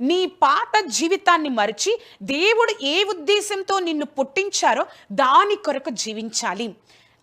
నీ పాత జీవితాన్ని మరిచి దేవుడు ఏ ఉద్దేశంతో నిన్ను పుట్టించారో దాని కొరకు జీవించాలి.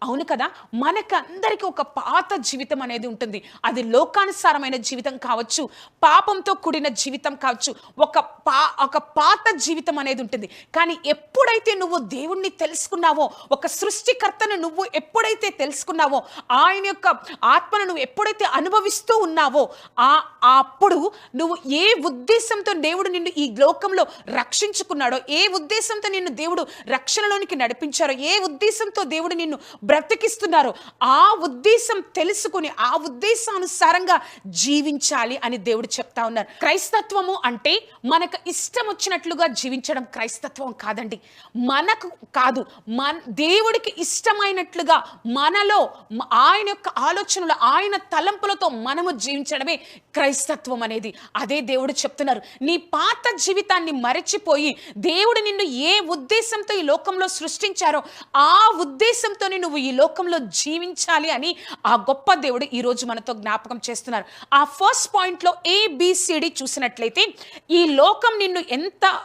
అవును కదా? మనకందరికి ఒక పాత జీవితం అనేది ఉంటుంది. అది లోకానుసారమైన జీవితం కావచ్చు పాపంతో కూడిన జీవితం కావచ్చు. ఒక పా ఒక పాత జీవితం అనేది ఉంటుంది. కానీ ఎప్పుడైతే నువ్వు దేవుణ్ణి తెలుసుకున్నావో ఒక సృష్టికర్తను నువ్వు ఎప్పుడైతే తెలుసుకున్నావో ఆయన యొక్క ఆత్మను నువ్వు ఎప్పుడైతే అనుభవిస్తూ ఉన్నావో ఆ ఆ అప్పుడు నువ్వు ఏ ఉద్దేశంతో దేవుడు నిన్ను ఈ లోకంలో రక్షించుకున్నాడో ఏ ఉద్దేశంతో నిన్ను దేవుడు రక్షణలోనికి నడిపించారో ఏ ఉద్దేశంతో దేవుడు నిన్ను బ్రతికిస్తున్నారో. ఆ ఉద్దేశం తెలుసుకుని ఆ ఉద్దేశానుసారంగా జీవించాలి అని దేవుడు చెప్తా ఉన్నారు. క్రైస్తత్వము అంటే మనకు ఇష్టం వచ్చినట్లుగా జీవించడం క్రైస్తత్వం కాదండి. మనకు కాదు. మన దేవుడికి ఇష్టమైనట్లుగా మనలో ఆయన యొక్క ఆలోచనలు ఆయన తలంపులతో మనము జీవించడమే క్రైస్తత్వం అనేది. అదే దేవుడు చెప్తున్నారు. నీ పాత జీవితాన్ని మరచిపోయి దేవుడు నిన్ను ఏ ఉద్దేశంతో ఈ లోకంలో సృష్టించారో ఆ ఉద్దేశంతో నువ్వు ఈ లోకంలో జీవించాలి అని ఆ గొప్ప దేవుడు ఈ రోజు మనతో జ్ఞాపకం చేస్తున్నారు. ఆ ఫస్ట్ పాయింట్లో ఏబిసిడి చూసినట్లయితే ఈ లోకం నిన్ను ఎంత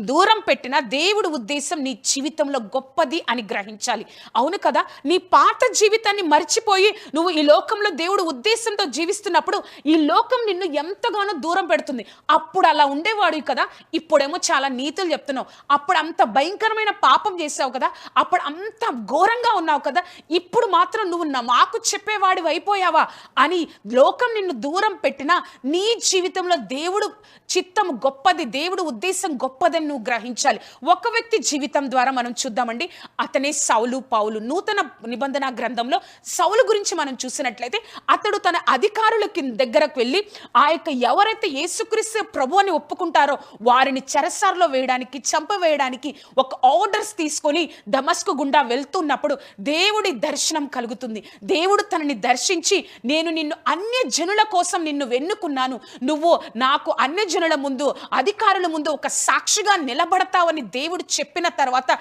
దూరం పెట్టినా దేవుడు ఉద్దేశం నీ జీవితంలో గొప్పది అని గ్రహించాలి. అవును కదా? నీ పాత జీవితాన్ని మర్చిపోయి నువ్వు ఈ లోకంలో దేవుడు ఉద్దేశంతో జీవిస్తున్నప్పుడు ఈ లోకం నిన్ను ఎంతగానో దూరం పెడుతుంది. అప్పుడు అలా ఉండేవాడు కదా? ఇప్పుడేమో చాలా నీతులు చెప్తున్నావు. అప్పుడు అంత భయంకరమైన పాపం చేసావు కదా? అప్పుడు అంత ఘోరంగా ఉన్నావు కదా? ఇప్పుడు మాత్రం నువ్వు మాకు చెప్పేవాడి అయిపోయావా? అని లోకం నిన్ను దూరం పెట్టినా నీ జీవితంలో దేవుడు చిత్తం గొప్పది దేవుడు ఉద్దేశం గొప్పదని నువ్వు గ్రహించాలి. ఒక వ్యక్తి జీవితం ద్వారా మనం చూద్దామండి. అతనే సౌలు పౌలు. నూతన నిబంధన గ్రంథంలో సౌలు గురించి మనం చూసినట్లయితే అతడు తన అధికారుల కింద దగ్గరకు వెళ్ళి ఆ యొక్క ఎవరైతే యేసుక్రీస్తు ప్రభు అని ఒప్పుకుంటారో వారిని చెరసారలో వేయడానికి చంపవేయడానికి ఒక ఆర్డర్స్ తీసుకొని దమస్కు గుండా వెళ్తున్నప్పుడు దేవుడి దర్శనం కలుగుతుంది. దేవుడు తనని దర్శించి నేను నిన్ను అన్య జనుల కోసం నిన్ను వెన్నుకున్నాను. నువ్వు నాకు అన్య జనుల ముందు అధికారుల ముందు ఒక సాక్షిగా నిలబడతావని దేవుడు చెప్పిన తర్వాత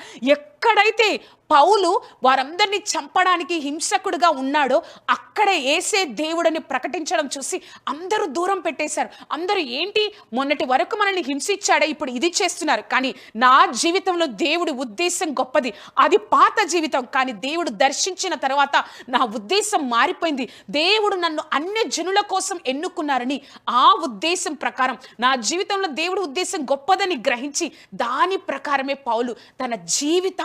ఎక్కడైతే పౌలు వారందరినీ చంపడానికి హింసకుడుగా ఉన్నాడో అక్కడే ఏసే దేవుడని ప్రకటించడం చూసి అందరూ దూరం పెట్టేశారు. అందరూ ఏంటి? మొన్నటి వరకు మనల్ని హింసించాడే ఇప్పుడు ఇది చేస్తున్నారు. కానీ నా జీవితంలో దేవుడి ఉద్దేశం గొప్పది. అది పాత జీవితం. కానీ దేవుడు దర్శించిన తర్వాత నా ఉద్దేశం మారిపోయింది. దేవుడు నన్ను అన్ని జనుల కోసం ఎన్నుకున్నారని ఆ ఉద్దేశం ప్రకారం నా జీవితంలో దేవుడి ఉద్దేశం గొప్పదని గ్రహించి దాని ప్రకారమే పౌలు తన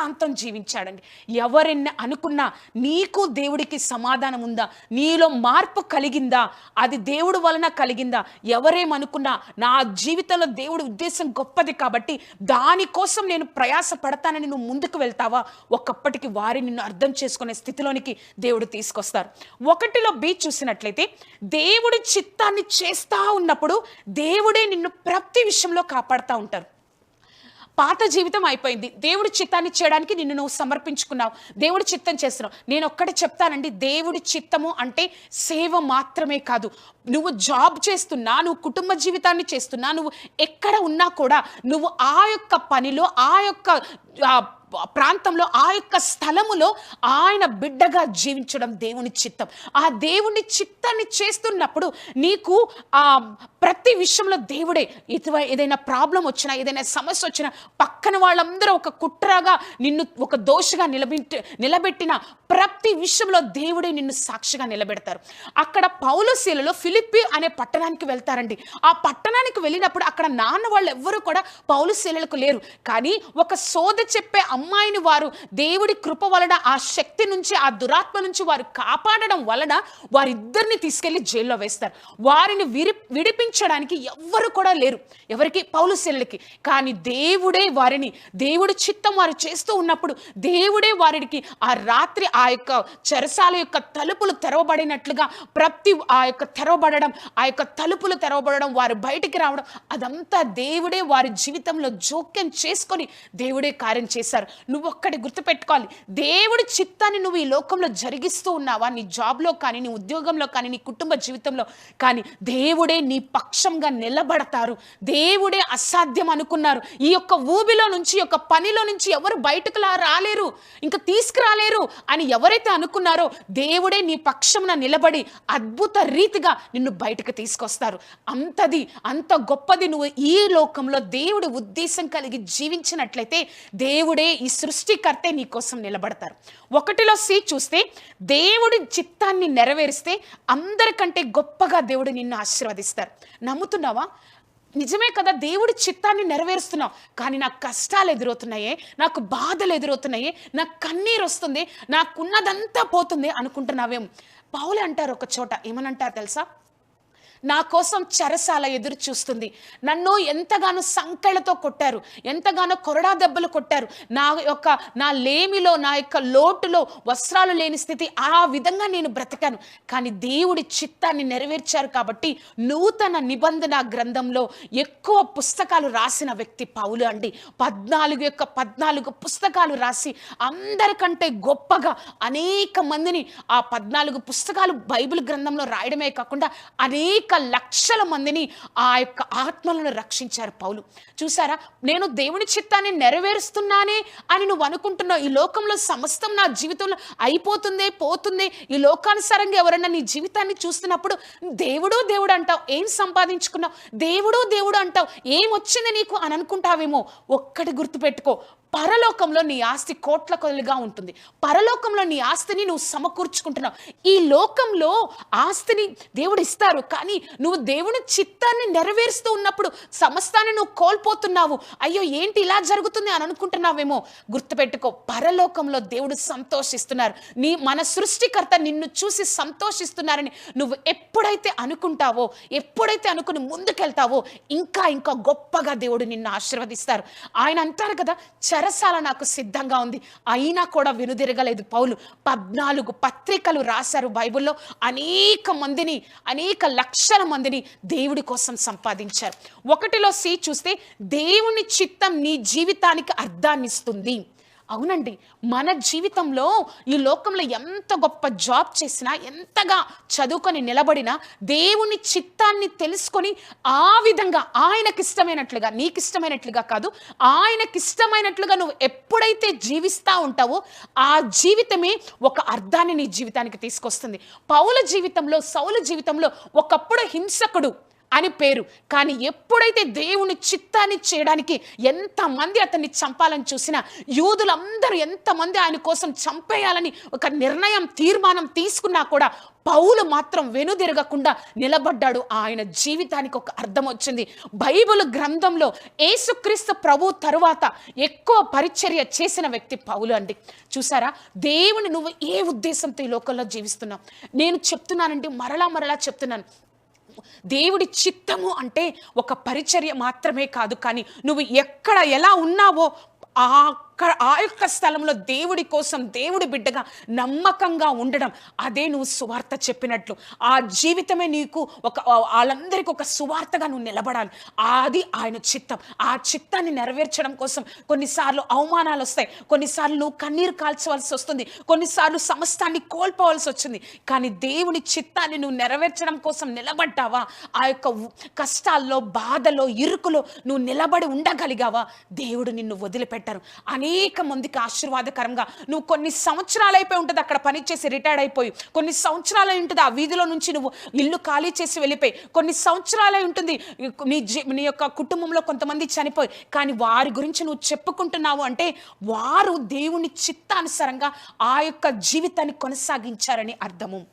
జీవితాంతం జీవించాడండి. ఎవరెన్ని అనుకున్నా నీకు దేవుడికి సమాధానం ఉందా? నీలో మార్పు కలిగిందా? అది దేవుడు వలన కలిగిందా? ఎవరేమనుకున్నా నా జీవితంలో దేవుడి ఉద్దేశం గొప్పది కాబట్టి దానికోసం నేను ప్రయాస పడతానని నువ్వు ముందుకు వెళ్తావా? ఒకప్పటికి వారి నిన్ను అర్థం చేసుకునే స్థితిలోనికి దేవుడు తీసుకొస్తారు. ఒకటిలో బీచ్ చూసినట్లయితే దేవుడి చిత్తాన్ని చేస్తా ఉన్నప్పుడు దేవుడే నిన్ను ప్రతి విషయంలో కాపాడుతూ ఉంటారు. పాత జీవితం అయిపోయింది. దేవుడి చిత్తాన్ని చేయడానికి నిన్ను నువ్వు సమర్పించుకున్నావు. దేవుడి చిత్తం చేస్తున్నావు. నేను ఒక్కటి చెప్తానండి దేవుడి చిత్తము అంటే సేవ మాత్రమే కాదు. నువ్వు జాబ్ చేస్తున్నా నువ్వు కుటుంబ జీవితాన్ని చేస్తున్నా నువ్వు ఎక్కడ ఉన్నా కూడా నువ్వు ఆ యొక్క పనిలో ఆ యొక్క ప్రాంతంలో ఆ యొక్క స్థలములో ఆయన బిడ్డగా జీవించడం దేవుని చిత్తం. ఆ దేవుని చిత్తాన్ని చేస్తున్నప్పుడు నీకు ఆ ప్రతి విషయంలో దేవుడే ఇతవ ఏదైనా ప్రాబ్లం వచ్చినా ఏదైనా సమస్య వచ్చినా పక్కన వాళ్ళందరూ ఒక కుట్రగా నిన్ను ఒక దోషగా నిలబెట్టి నిలబెట్టిన ప్రతి విషయంలో దేవుడే నిన్ను సాక్షిగా నిలబెడతారు. అక్కడ పౌలశీలలో ఫిలిప్పి అనే పట్టణానికి వెళ్తారండి. ఆ పట్టణానికి వెళ్ళినప్పుడు అక్కడ నాన్న వాళ్ళు ఎవ్వరూ కూడా పౌలశీలకు లేరు. కానీ ఒక సోద చెప్పే అమ్మాయిని వారు దేవుడి కృప వలన ఆ శక్తి నుంచి ఆ దురాత్మ నుంచి వారు కాపాడడం వలన వారిద్దరిని తీసుకెళ్ళి జైల్లో వేస్తారు. వారిని విరి విడిపించడానికి ఎవ్వరు కూడా లేరు. ఎవరికి? పౌలుశీలకి కానీ దేవుడే వారిని దేవుడి చిత్తం వారు చేస్తూ ఉన్నప్పుడు దేవుడే వారికి ఆ రాత్రి ఆ యొక్క చెరసాల యొక్క తలుపులు తెరవబడినట్లుగా ప్రతి ఆ యొక్క తెరవబడడం ఆ యొక్క తలుపులు తెరవబడడం వారు బయటికి రావడం అదంతా దేవుడే వారి జీవితంలో జోక్యం చేసుకొని దేవుడే కార్యం చేశారు. నువ్వు ఒక్కటి గుర్తుపెట్టుకోవాలి. దేవుడి చిత్తాన్ని నువ్వు ఈ లోకంలో జరిగిస్తూ ఉన్నావా? నీ జాబ్లో కానీ నీ ఉద్యోగంలో కానీ నీ కుటుంబ జీవితంలో కానీ దేవుడే నీ పక్షంగా నిలబడతారు. దేవుడే అసాధ్యం అనుకున్నారు. ఈ యొక్క ఊబిలో నుంచి ఈ యొక్క పనిలో నుంచి ఎవరు బయటకు రాలేరు. ఇంకా తీసుకురాలేరు అని ఎవరైతే అనుకున్నారో దేవుడే నీ పక్షంన నిలబడి అద్భుత రీతిగా నిన్ను బయటకు తీసుకొస్తారు. అంతది అంత గొప్పది నువ్వు ఈ లోకంలో దేవుడి ఉద్దేశం కలిగి జీవించినట్లయితే దేవుడే ఈ సృష్టికర్తే నీకోసం నిలబడతారు. ఒకటిలో సి చూస్తే దేవుడి చిత్తాన్ని నెరవేరిస్తే అందరికంటే గొప్పగా దేవుడు నిన్ను ఆశీర్వదిస్తారు. నమ్ముతున్నావా? నిజమే కదా దేవుడి చిత్తాన్ని నెరవేరుస్తున్నావు. కానీ నాకు కష్టాలు ఎదురవుతున్నాయే నాకు బాధలు ఎదురవుతున్నాయే నాకు కన్నీరు వస్తుంది నాకున్నదంతా పోతుంది అనుకుంటున్నావేం పౌలు అంటారు ఒక చోట ఏమనంటారు తెలుసా? నా కోసం చెరసాల ఎదురు చూస్తుంది. నన్ను ఎంతగానో సంకెళ్ళతో కొట్టారు. ఎంతగానో కొరడా దెబ్బలు కొట్టారు. నా యొక్క నా లేమిలో నా యొక్క లోటులో వస్త్రాలు లేని స్థితి ఆ విధంగా నేను బ్రతికాను. కానీ దేవుడి చిత్తాన్ని నెరవేర్చారు కాబట్టి నూతన నిబంధన గ్రంథంలో ఎక్కువ పుస్తకాలు రాసిన వ్యక్తి పౌలు అండి. పద్నాలుగు యొక్క పద్నాలుగు పుస్తకాలు రాసి అందరికంటే గొప్పగా అనేక మందిని ఆ పద్నాలుగు పుస్తకాలు బైబిల్ గ్రంథంలో రాయడమే కాకుండా అనేక లక్షల మందిని ఆ యొక్క ఆత్మలను రక్షించారు పౌలు. చూసారా? నేను దేవుని చిత్తాన్ని నెరవేరుస్తున్నానే అని నువ్వు అనుకుంటున్నావు. ఈ లోకంలో సమస్తం నా జీవితంలో అయిపోతుందే పోతుందే. ఈ లోకానుసారంగా ఎవరైనా నీ జీవితాన్ని చూస్తున్నప్పుడు దేవుడు దేవుడు అంటావు ఏం సంపాదించుకున్నావు? దేవుడు దేవుడు అంటావు ఏం వచ్చింది నీకు అని అనుకుంటావేమో? ఒక్కటి గుర్తుపెట్టుకో పరలోకంలో నీ ఆస్తి కోట్ల కొలుగా ఉంటుంది. పరలోకంలో నీ ఆస్తిని నువ్వు సమకూర్చుకుంటున్నావు. ఈ లోకంలో ఆస్తిని దేవుడు ఇస్తారు కానీ నువ్వు దేవుని చిత్తాన్ని నెరవేరుస్తూ ఉన్నప్పుడు సమస్తాన్ని నువ్వు కోల్పోతున్నావు. అయ్యో ఏంటి ఇలా జరుగుతుంది అని అనుకుంటున్నావేమో? గుర్తుపెట్టుకో పరలోకంలో దేవుడు సంతోషిస్తున్నారు. నీ మన సృష్టికర్త నిన్ను చూసి సంతోషిస్తున్నారని నువ్వు ఎప్పుడైతే అనుకుంటావో ఎప్పుడైతే అనుకుని ముందుకెళ్తావో ఇంకా ఇంకా గొప్పగా దేవుడు నిన్ను ఆశీర్వదిస్తారు. ఆయన అంటారు కదా చెరసాల నాకు సిద్ధంగా ఉంది. అయినా కూడా వినుదిరగలేదు పౌలు. పద్నాలుగు పత్రికలు రాశారు బైబిల్లో. అనేక మందిని అనేక లక్షల మందిని దేవుడి కోసం సంపాదించారు. ఒకటిలో సి చూస్తే దేవుని చిత్తం నీ జీవితానికి అర్థాన్నిస్తుంది. అవునండి. మన జీవితంలో ఈ లోకంలో ఎంత గొప్ప జాబ్ చేసినా ఎంతగా చదువుకొని నిలబడినా దేవుని చిత్తాన్ని తెలుసుకొని ఆ విధంగా ఆయనకి ఇష్టమైనట్లుగా నీకు ఇష్టమైనట్లుగా కాదు ఆయనకి ఇష్టమైనట్లుగా నువ్వు ఎప్పుడైతే జీవిస్తూ ఉంటావో ఆ జీవితమే ఒక అర్థాన్ని నీ జీవితానికి తీసుకొస్తుంది. పౌల జీవితంలో సౌల జీవితంలో ఒకప్పుడు హింసకుడు అని పేరు. కానీ ఎప్పుడైతే దేవుని చిత్తాన్ని చేయడానికి ఎంతమంది అతన్ని చంపాలని చూసినా యూదులందరూ ఎంతమంది ఆయన కోసం చంపేయాలని ఒక నిర్ణయం తీర్మానం తీసుకున్నా కూడా పౌలు మాత్రం వెనుదిరగకుండా నిలబడ్డాడు. ఆయన జీవితానికి ఒక అర్థం వచ్చింది. బైబిల్ గ్రంథంలో ఏసుక్రీస్తు ప్రభు తరువాత ఎక్కువ పరిచర్య చేసిన వ్యక్తి పౌలు అండి. చూసారా? దేవుని నువ్వు ఏ ఉద్దేశంతో ఈ లోకంలో జీవిస్తున్నావు? నేను చెప్తున్నానండి మరలా మరలా చెప్తున్నాను. దేవుడి చిత్తము అంటే ఒక పరిచర్య మాత్రమే కాదు కానీ నువ్వు ఎక్కడ ఎలా ఉన్నావో ఆ అక్కడ ఆ యొక్క స్థలంలో దేవుడి కోసం దేవుడి బిడ్డగా నమ్మకంగా ఉండడం. అదే నువ్వు సువార్త చెప్పినట్లు. ఆ జీవితమే నీకు ఒక వాళ్ళందరికీ ఒక సువార్తగా నువ్వు నిలబడాలి. అది ఆయన చిత్తం. ఆ చిత్తాన్ని నెరవేర్చడం కోసం కొన్నిసార్లు అవమానాలు వస్తాయి. కొన్నిసార్లు నువ్వు కన్నీరు కాల్చవలసి వస్తుంది. కొన్నిసార్లు సమస్తాన్ని కోల్పోవలసి వచ్చింది. కానీ దేవుని చిత్తాన్ని నువ్వు నెరవేర్చడం కోసం నిలబడ్డావా? ఆ యొక్క కష్టాల్లో బాధలో ఇరుకులో నువ్వు నిలబడి ఉండగలిగావా? దేవుడు నిన్ను వదిలిపెట్టారు. అనేక మందికి ఆశీర్వాదకరంగా. నువ్వు కొన్ని సంవత్సరాలు అయిపోయి ఉంటుంది అక్కడ పనిచేసి రిటైర్డ్ అయిపోయి. కొన్ని సంవత్సరాలు ఉంటుంది ఆ వీధిలో నుంచి నువ్వు ఇల్లు ఖాళీ చేసి వెళ్ళిపోయి. కొన్ని సంవత్సరాలు ఉంటుంది నీ జీ- నీ యొక్క కుటుంబంలో కొంతమంది చనిపోయి. కానీ వారి గురించి నువ్వు చెప్పుకుంటున్నావు అంటే వారు దేవుని చిత్తానుసారంగా ఆ యొక్క జీవితాన్ని కొనసాగించారని అర్థము.